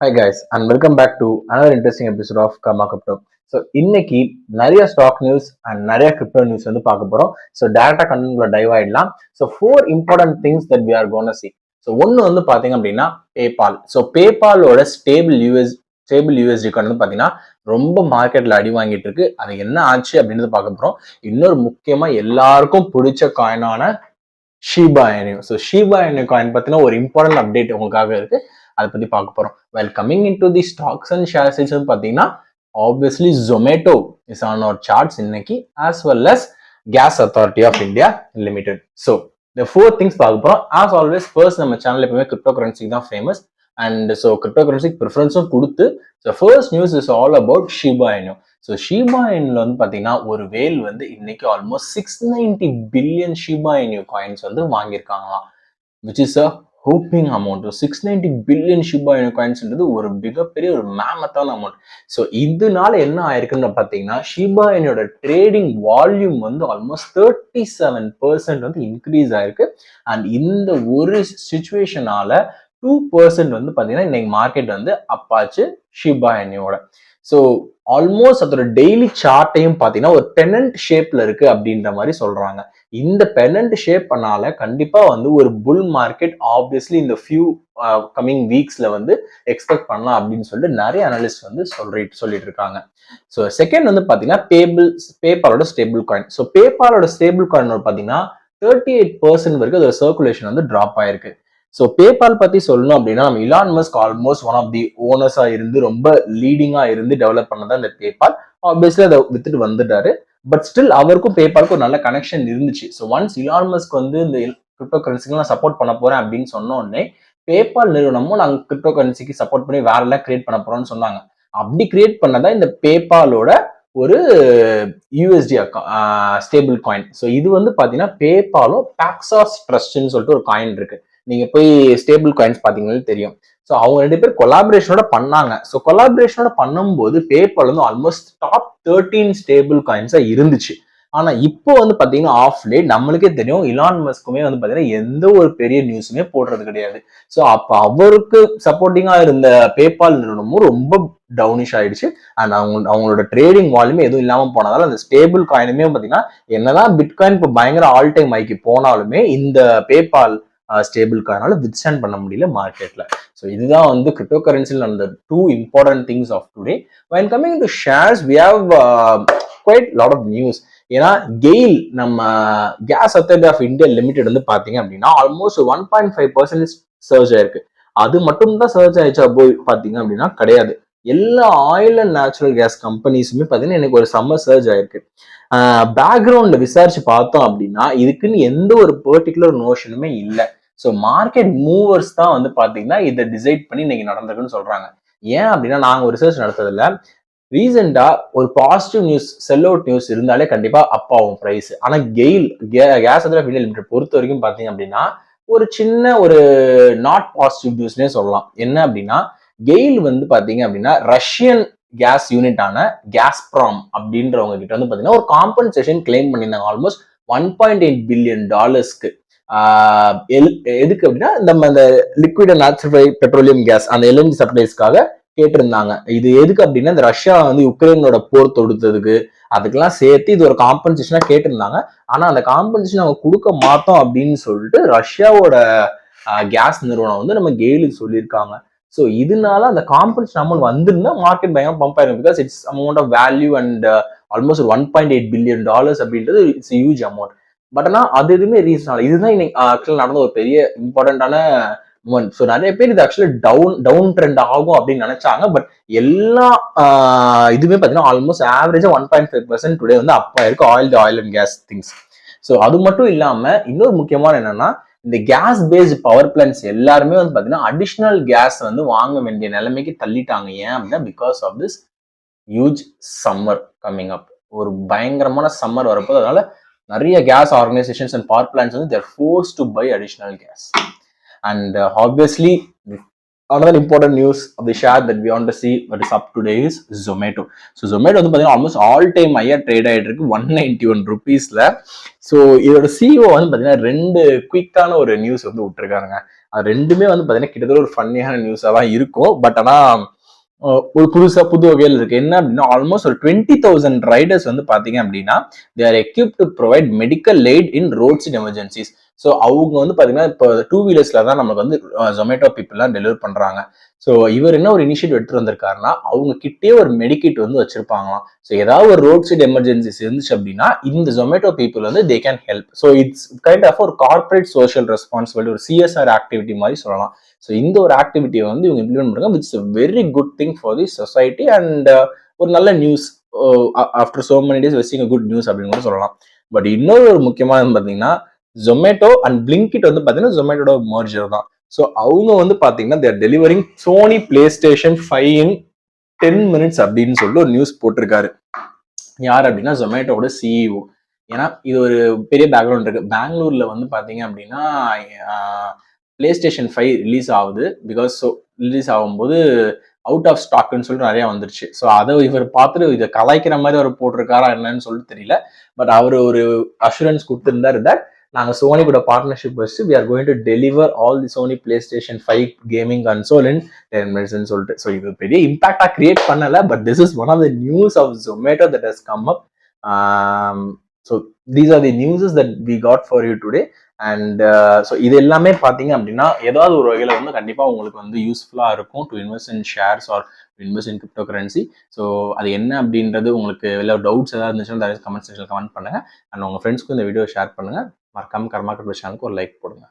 Hi guys and welcome back to another interesting episode of comma crypto so இன்னைக்கு நிறைய stock news and நிறைய crypto news வந்து பார்க்க போறோம். ஸோ டேரக்டா கண்டென்ட்ல டைவ் ஆயிடலாம். So four important things that we are gonna see so ஒன்று வந்து பார்த்தீங்க அப்படின்னா PayPal so பேபாலோட stable US stable USD card வந்து பார்த்தீங்கன்னா ரொம்ப மார்க்கெட்டில் அடி வாங்கிட்டு இருக்கு. அது என்ன ஆச்சு அப்படின்றது பார்க்க போறோம். இன்னொரு முக்கியமாக எல்லாருக்கும் பிடிச்ச காயினான Shiba Inu so Shiba Inu coin பார்த்தீங்கன்னா ஒரு இம்பார்ட்டன்ட் அப்டேட் உங்களுக்காக இருக்குது அதை பத்தி பார்க்க போறோம். Well coming in to the stocks and shares பார்த்தீங்கன்னா obviously Zomato is on our charts இன்னைக்கு as well as Gas Authority of India Limited so இந்த ஃபோர் திங்ஸ் பார்க்க போகிறோம் ஆஸ் ஆல்வேஸ் ஃபர்ஸ்ட் நம்ம சேனல் எப்பவுமே கிரிப்டோ கரன்சிக்கு தான் ஃபேமஸ் அண்ட் ஸோ கிரிப்டோ கரன்சிக்கு ப்ரிஃபரன்ஸும் கொடுத்து so first news is all about Shiba Inu so Shiba இன்ல வந்து பார்த்தீங்கன்னா ஒரு வேல் வந்து இன்னைக்கு almost six ninety billion Shiba Inu coins வந்து வாங்கியிருக்காங்களாம். Which is a whopping amount six ninety billion Shiba காயின்ஸ்ன்றது ஒரு மிகப்பெரிய ஒரு மேமத்தான அமௌண்ட் ஸோ இதனால என்ன ஆயிருக்குன்னு பார்த்தீங்கன்னா ஷிபா என்னோட ட்ரேடிங் வால்யூம் வந்து ஆல்மோஸ்ட் தேர்ட்டி செவன் பர்சன்ட் வந்து இன்க்ரீஸ் ஆயிருக்கு. அண்ட் இந்த ஒரு சுச்சுவேஷனால டூ பர்சன்ட் வந்து பார்த்தீங்கன்னா இன்னைக்கு மார்க்கெட் வந்து அப்பாச்சு ஷிபா என்னையோட ஸோ ஆல்மோஸ்ட் அதோட டெய்லி சார்ட்டையும் பார்த்தீங்கன்னா ஒரு பெனன்ட் ஷேப்ல இருக்கு அப்படின்ற மாதிரி சொல்றாங்க. இந்த பெனண்ட் ஷேப் பண்ணால கண்டிப்பா வந்து ஒரு புல் மார்க்கெட் ஆப்வியஸ்லி இந்த ஃபியூ கம்மிங் வீக்ஸ்ல வந்து எக்ஸ்பெக்ட் பண்ணலாம் அப்படின்னு சொல்லிட்டு நிறைய அனலிஸ்ட் வந்து சொல்லிட்டு சொல்லிட்டு இருக்காங்க ஸோ செகண்ட் வந்து பாத்தீங்கன்னா பேபிள் பேபாலோட ஸ்டேபிள் காயின் ஸோ பேபாலோட ஸ்டேபிள் காயின் பார்த்தீங்கன்னா தேர்ட்டி எயிட் பர்சன்ட் வரைக்கும் அதோட சர்க்குலேஷன் வந்து ட்ராப் ஆயிருக்கு. ஸோ பேபால் பத்தி சொல்லணும் அப்படின்னா நம்ம Elon Musk almost one of the ஓனர்ஸா இருந்து ரொம்ப லீடிங்கா இருந்து டெவலப் பண்ணதான் இந்த பேபால் ஆப்வியஸ்லி அதை வித்துட்டு வந்துட்டாரு. பட் ஸ்டில் அவருக்கும் பேபாலுக்கும் ஒரு நல்ல கனெக்ஷன் இருந்துச்சு. ஸோ ஒன்ஸ் இலான் மஸ்க் வந்து இந்த கிரிப்டோ கரன்சிக்கு சப்போர்ட் பண்ண போறேன் அப்படின்னு சொன்னோடனே பேபால் நிறுவனமும் நாங்கள் கிரிப்டோ கரன்சிக்கு சப்போர்ட் பண்ணி வேற எல்லாம் கிரியேட் பண்ண போறோம்னு சொன்னாங்க. அப்படி கிரியேட் பண்ணதான் இந்த பேபாலோட ஒரு யூஎஸ்டி ஸ்டேபிள் காயின் ஸோ இது வந்து பார்த்தீங்கன்னா பேபாலும் பேக்ஸாஸ் ட்ரஸ்ட்னு சொல்லிட்டு ஒரு காயின் இருக்குது நீங்க போய் ஸ்டேபிள் காயின்ஸ் பாத்தீங்கன்னா தெரியும். ஸோ அவங்க ரெண்டு பேர் கொலாபரேஷனோட பண்ணாங்க. ஸோ கொலாபரேஷனோட பண்ணும்போது பேபால் வந்து ஆல்மோஸ்ட் டாப் தேர்ட்டீன் ஸ்டேபிள் காயின்ஸா இருந்துச்சு. ஆனா இப்போ வந்து பாத்தீங்கன்னா ஆஃப் லேட் நம்மளுக்கே தெரியும் இலான் மஸ்க்குமே வந்து பாத்தீங்கன்னா எந்த ஒரு பெரிய நியூஸுமே போடுறது கிடையாது. ஸோ அப்ப அவருக்கு சப்போர்ட்டிங்கா இருந்த பேபால் நிறுவனமும் ரொம்ப டவுனிஷ் ஆயிடுச்சு. அண்ட் அவங்க அவங்களோட ட்ரேடிங் வால்யூமே எதுவும் இல்லாமல் போனதால அந்த ஸ்டேபிள் காயினுமே பார்த்தீங்கன்னா என்னதான் பிட்காயின் இப்போ பயங்கர ஆல் டைம் ஆக்கி போனாலுமே இந்த பேபால் ஸ்டேபிள் காயினால வித்ஸ்டாண்ட் பண்ண முடியல மார்க்கெட்டில் ஸோ இதுதான் வந்து கிரிப்டோ கரன்சியில் நடந்த two important things of today when coming to shares we have quite lot of news ஏன்னா கெயில் நம்ம Gas Authority of India Limited வந்து பார்த்தீங்க அப்படின்னா almost one point five percentage surge ஆயிருக்கு. அது மட்டும் தான் சர்ச் ஆயிடுச்சா போய் பார்த்தீங்க அப்படின்னா கிடையாது. எல்லா ஆயில் அண்ட் நேச்சுரல் கேஸ் கம்பெனிஸுமே பார்த்தீங்கன்னா எனக்கு ஒரு சம்மர் சர்ஜ் ஆயிருக்கு. பேக்ரவுண்டில் விசாரிச்சு பார்த்தோம் அப்படின்னா இதுக்குன்னு எந்த ஒரு பர்டிகுலர் நோஷனுமே இல்லை. ஸோ மார்க்கெட் மூவர்ஸ் தான் வந்து பார்த்தீங்கன்னா இதை டிசைட் பண்ணி இன்னைக்கு நடந்திருக்குன்னு சொல்றாங்க. ஏன் அப்படின்னா நாங்கள் ஒரு ரிசர்ச் நடத்துறதுல ரீசெண்டாக ஒரு positive news sell out news இருந்தாலே கண்டிப்பாக அப் ஆகும் ப்ரைஸ் ஆனால் கெயில் கேஸ் அதில் இந்தியா லிமிடெட் பொறுத்த வரைக்கும் பார்த்தீங்க அப்படின்னா ஒரு சின்ன ஒரு நாட் பாசிட்டிவ் நியூஸ்னே சொல்லலாம். என்ன அப்படின்னா கெயில் வந்து பார்த்தீங்க அப்படின்னா ரஷ்யன் கேஸ் யூனிட்டான கேஸ்ப்ராம் அப்படின்றவங்க கிட்ட வந்து பார்த்தீங்கன்னா ஒரு காம்பன்சேஷன் கிளைம் பண்ணியிருந்தாங்க. Almost one point eight billion டாலர்ஸ்க்கு எதுக்கு அப்படின்னா நம்ம அந்த லிக்விட் நேச்சுரல் பெட்ரோலியம் கேஸ் அந்த எல்என்ஜி சப்ளைஸ்க்காக கேட்டிருந்தாங்க. இது எதுக்கு அப்படின்னா இந்த ரஷ்யா வந்து யுக்ரைனோட போர் தொடுத்ததுக்கு அதுக்கெல்லாம் சேர்த்து இது ஒரு காம்பன்சேஷனாக கேட்டிருந்தாங்க. ஆனால் அந்த காம்பன்சேஷன் அவங்க கொடுக்க மாட்டோம் அப்படின்னு சொல்லிட்டு ரஷ்யாவோட கேஸ் நிறுவனம் வந்து நம்ம கெயிலுக்கு சொல்லியிருக்காங்க. ஸோ இதனால அந்த காம்பன்சேஷன் அமௌண்ட் வந்திருந்தா மார்க்கெட் பயங்கரம் பம்ப் ஆயிருக்கும் because it's amount of value and almost one point eight billion dollars அப்படின்றது இட்ஸ் ஹியூஜ் அமௌண்ட் பட் ஆனால் அது எதுவுமே ரீசன் ஆகல. இதுதான் இன்னைக்கு ஆக்சுவலாக நடந்த ஒரு பெரிய இம்பார்ட்டண்ட்டான மூமெண்ட் ஸோ நிறைய பேர் இது ஆக்சுவலி டவுன் டவுன் ட்ரெண்ட் ஆகும் அப்படின்னு நினைச்சாங்க. பட் எல்லா இதுவுமே பார்த்தீங்கன்னா ஆல்மோஸ்ட் ஆவரேஜாக one point five percent today வந்து அப்பா இருக்கு oil oil and gas things so அது மட்டும் இல்லாமல் இன்னொரு முக்கியமான என்னன்னா இந்த கேஸ் பேஸ்ட் பவர் பிளான்ஸ் எல்லாருமே வந்து பார்த்தீங்கன்னா அடிஷ்னல் கேஸ் வந்து வாங்க வேண்டிய நிலைமைக்கு தள்ளிட்டாங்க. ஏன் அப்படின்னா because of this huge summer coming up ஒரு பயங்கரமான சம்மர் வரப்போது அதனால நிறைய gas organisations and power plans வந்து they're force to buy additional gas and obviously another important news of the share that we want to see what is up today is Zomato. So Zomato வந்து பார்த்தீங்கன்னா almost all time ஐயா trade ஆகிட்டு இருக்கு one ninety one ருபீஸில் so இதோட CEO வந்து பார்த்தீங்கன்னா ரெண்டு குயிக்கான ஒரு நியூஸ் வந்து விட்டுருக்காங்க அது ரெண்டுமே வந்து பார்த்தீங்கன்னா கிட்டத்தட்ட ஒரு ஃபன்னியான நியூஸாக தான் இருக்கும். பட் ஆனால் ஒரு புதுசா புது வகையில் இருக்கு. என்ன அப்படின்னா ஆல்மோஸ்ட் ஒரு டுவெண்ட்டி தௌசண்ட் ரைடர்ஸ் வந்து பாத்தீங்க அப்படின்னா they are equip to provide medical aid in roads in emergencies so அவங்க வந்து பார்த்தீங்கன்னா இப்போ டூ வீலர்ஸில் தான் நமக்கு வந்து ஜொமேட்டோ பீப்புள்லாம் டெலிவர் பண்ணுறாங்க ஸோ இவர் என்ன ஒரு இனிஷியேட் எடுத்து வந்திருக்காருன்னா அவங்க கிட்டே ஒரு மெடிக்கிட் வந்து வச்சிருப்பாங்களாம். ஸோ ஏதாவது ஒரு ரோட் சைடு எமர்ஜென்சிஸ் இருந்துச்சு அப்படின்னா இந்த ஜொமேட்டோ பீப்புள் வந்து they can help so it's kind of ஒரு கார்பரேட் சோஷியல் ரெஸ்பான்சிபிலிட்டி ஒரு சிஎஸ்ஆர் ஆக்டிவிட்டி மாதிரி சொல்லலாம். ஸோ இந்த ஒரு ஆக்டிவிட்டியை வந்து இவங்க இம்ப்ளிமெண்ட் பண்ணுறாங்க விட்ஸ் very good thing for the society and ஒரு நல்ல news after so many days vesting good news அப்படின்னு கூட சொல்லலாம். பட் இன்னொரு ஒரு முக்கியமானது பார்த்தீங்கன்னா ஜொமேட்டோ அண்ட் பிளிங்கிட் வந்து பார்த்தீங்கன்னா ஜொமேட்டோட மர்ஜர் தான். ஸோ அவங்க வந்து பார்த்தீங்கன்னா their delivering Sony PlayStation five in ten minutes அப்படின்னு சொல்லிட்டு ஒரு நியூஸ் போட்டிருக்காரு. யார் அப்படின்னா ஜொமேட்டோட சிஇஓ ஏன்னா இது ஒரு பெரிய பேக்ரவுண்ட் இருக்கு. பெங்களூர்ல வந்து பார்த்தீங்க அப்படின்னா பிளே ஸ்டேஷன் ஃபைவ் ரிலீஸ் ஆகுது. பிகாஸ் ஸோ ரிலீஸ் ஆகும்போது அவுட் ஆஃப் ஸ்டாக்னு சொல்லிட்டு நிறைய வந்துருச்சு. ஸோ அதை இவர் பார்த்துட்டு இதை கலாய்க்கிற மாதிரி அவர் போட்டிருக்காரா என்னன்னு சொல்லிட்டு தெரியல. பட் அவர் ஒரு அஷூரன்ஸ் கொடுத்துருந்தாரு தட் நாங்கள் சோனி கூட பார்ட்னர்ஷிப் வச்சு we are going to deliver all the Sony PlayStation five gaming console in ten மினிட்ஸ்னு சொல்லிட்டு. ஸோ இது பெரிய இம்பாக்டாக கிரியேட் பண்ணலை but this is one of the news of Zomato that has come up so these are the newses that we got for you today and so இது எல்லாமே பார்த்தீங்க அப்படின்னா ஏதாவது ஒரு வகையில் வந்து கண்டிப்பாக உங்களுக்கு வந்து யூஸ்ஃபுல்லாக இருக்கும் to invest in shares or invest in crypto currency so அது என்ன அப்படின்றது உங்களுக்கு எல்லா டவுட்ஸ் ஏதாவது இருந்துச்சுன்னா கமெண்ட் செக்ஷன் கமெண்ட் பண்ணுங்க. அண்ட் உங்கள் ஃப்ரெண்ட்ஸ்க்கும் இந்த வீடியோ ஷேர் பண்ணுங்கள் மறக்காமல் கர்மா கிரிப்டோ சேனலுக்கு ஒரு லைக் போடுங்க.